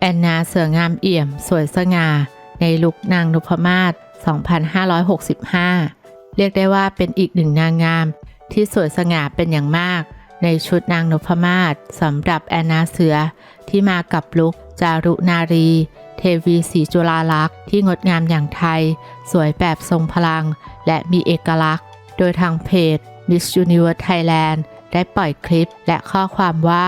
แอนนาเสืองามเอี่ยม สวยสง่า ในลุคนางนุพมาศ 2565 เรียกได้ว่าเป็นอีกหนึ่งนางงาม ที่สวยสง่าเป็นอย่างมาก ในชุดนางนพมาศสำหรับแอนนาเสือที่มากับลุคจารุนารี เทวีสีจุฬาลักษณ์ที่งดงามอย่างไทย สวยแบบทรงพลัง และมีเอกลักษณ์ โดยทางเพจ Miss Universe Thailand ได้ปล่อยคลิปและข้อความว่า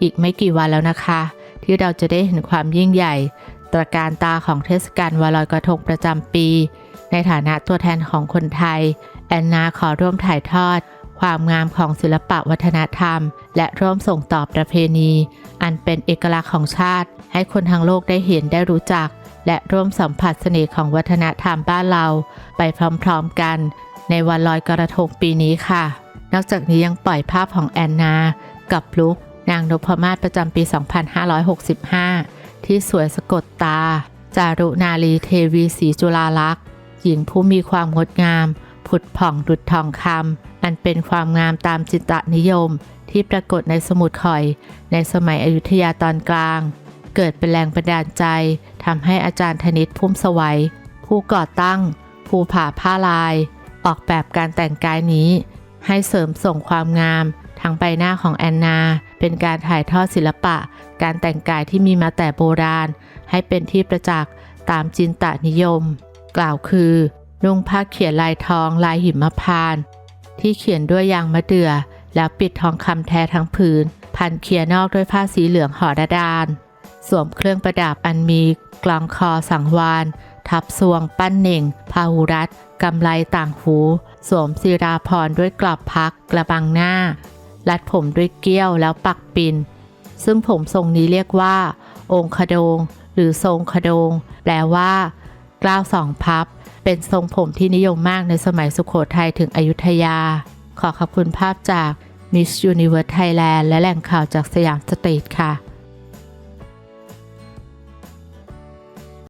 อีกไม่กี่วันแล้วนะคะ ที่เราจะได้เห็นความยิ่งใหญ่ ตระการตาของเทศกาลวันลอยกระทงประจำปี ในฐานะตัวแทนของคนไทย แอนนาขอร่วมถ่ายทอด ความงามของศิลปะวัฒนธรรม และร่วมส่งต่อประเพณี อันเป็นเอกลักษณ์ของชาติ ให้คนทั้งโลกได้เห็นได้รู้จัก และร่วมสัมผัสเสน่ห์ของวัฒนธรรมบ้านเรา ไปพร้อมๆกัน ในวันลอยกระทงปีนี้ค่ะ นอกจากนี้ยังปล่อยภาพของแอนนา กับลุก นางนพมาศประจำปี 2565 ที่สวยสะกดตา จารุนารีเทวีสีจุฬาลักษณ์ หญิงผู้มีความงดงาม ผุดผ่องดุจทองคำอันเป็นความงามตามจิตนิยม ที่ปรากฏในสมุดข่อย ในสมัยอยุธยาตอนกลาง เกิดเป็นแรงบันดาลใจทำให้อาจารย์ธนิตพุ่มสวัย ผู้ก่อตั้งภูผาผ้าลาย ออกแบบการแต่งกายนี้ ให้เสริมส่งความงาม ทางใบหน้าของแอนนา เป็นการถ่ายทอดศิลปะ การแต่งกายที่มีมาแต่โบราณ ให้เป็นที่ประจักษ์ตามจินตนิยม กล่าวคือนุ่งผ้าเขียนลายทองลายหิมพานต์ที่เขียนด้วยยางมะเดื่อ แล้วปิดทองคำแท้ทั้งผืน พันเขียนอกด้วยผ้าสีเหลืองห่อระดาน สวมเครื่องประดับอันมีกลองคอสังวานทับสวงปั้นเหน่งพาหุรัตกำไลต่างหู สวมศิราพรด้วยกลับพักกระบังหน้า รัดผมด้วยเกี้ยวแล้วปักปิน ซึ่งผมทรงนี้เรียกว่า องคโดง หรือทรงคโดง แปลว่า กล้าวสองพับ เป็นทรงผมที่นิยมมากในสมัยสุขโขทัยถึงอยุธยา ขอขอบคุณภาพจาก Miss Universe Thailand และแหล่งข่าวจากสยามสตรีทค่ะ